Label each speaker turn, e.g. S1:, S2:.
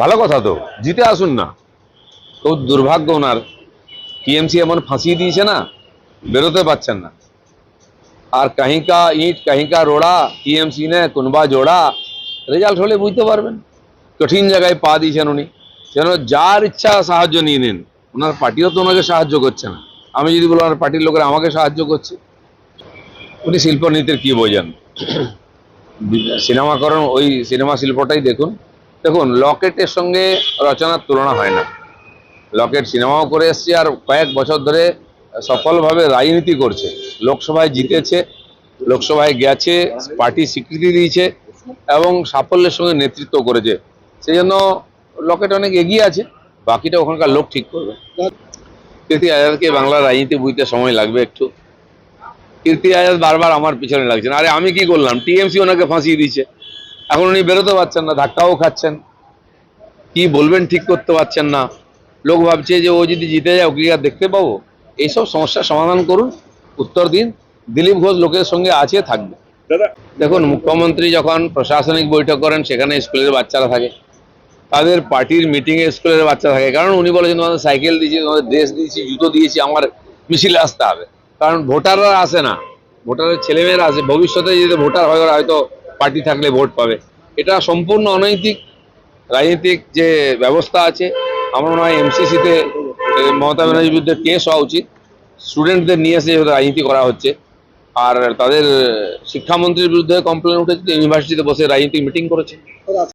S1: ভালো কথা তো, জিতে আসুন না। তো দুর্ভাগ্য ওনার, টিএমসি এমন ফাঁসিয়ে দিয়েছে না, বেরোতে পারছেন না। আর কাहीं কা ইট কাहीं কা রোড়া, টিএমসি নে কুনবা জোড়া, রেজাল্ট হলে বুঝতে পারবেন। কঠিন জায়গায় পা দিয়েছেন উনি। যেন যার ইচ্ছা সাহায্য নিয়ে নিন, ওনার পার্টিও তো ওনাকে সাহায্য করছে না। আমি যদি বলি ওনার পার্টির লোকেরা আমাকে সাহায্য করছে। উনি শিল্পনীতির কি বোঝেন? সিনেমাকরণ ওই সিনেমা শিল্পটাই দেখুন। দেখুন, লকেটের সঙ্গে রচনার তুলনা হয় না। লকেট সিনেমাও করে এসছে আর কয়েক বছর ধরে সফলভাবে রাজনীতি করছে। লোকসভায় জিতেছে, লোকসভায় গেছে, পার্টি স্বীকৃতি দিয়েছে এবং সাফল্যের সঙ্গে নেতৃত্ব করেছে। সেই জন্য লকেট অনেক এগিয়ে আছে, বাকিটা ওখানকার লোক ঠিক করবে। কীর্তি আজাদকে বাংলার রাজনীতি বুঝতে সময় লাগবে একটু। কীর্তি আজাদ বারবার আমার পিছনে লাগছেন আরে আমি কি করলাম? টিএমসি ওনাকে ফাঁসিয়ে দিয়েছে। এখন উনি বেরোতে পারছেন না ধাক্কাও খাচ্ছেন। কি বলবেন ঠিক করতে পারছেন না। লোক ভাবছে যে ও যদি জিতে যায় ওকে কি আর দেখতে পাবো? এইসব সমস্যার সমাধান করুন উত্তর দিন। দিলীপ ঘোষ লোকের সঙ্গে আছে থাকবে। দেখুন মুখ্যমন্ত্রী যখন প্রশাসনিক বৈঠক করেন সেখানে স্কুলের বাচ্চারা থাকে। তাদের পার্টির মিটিংয়ে স্কুলের বাচ্চা থাকে। কারণ উনি বলেছেন তোমাদের সাইকেল দিয়েছি তোমাদের ড্রেস দিয়েছি জুতো দিয়েছি আমার মিছিলে আসতে হবে। কারণ ভোটাররা আসে না। ভোটারের ছেলেমেয়েরা আসে। ভবিষ্যতে যদি ভোটার হয় ওরা হয়তো পার্টি থাকলে ভোট পাবে। এটা সম্পূর্ণ অনৈতিক, রাজনৈতিক যে ব্যবস্থা আছে, আমার মনে হয় এমসিসিতে মমতা ব্যানার্জির বিরুদ্ধে কেস হওয়া উচিত। স্টুডেন্টদের নিয়ে এসে রাজনীতি করা হচ্ছে, আর তাদের শিক্ষামন্ত্রীর বিরুদ্ধে কমপ্লেন উঠেছে ইউনিভার্সিটিতে বসে রাজনীতি মিটিং করেছে।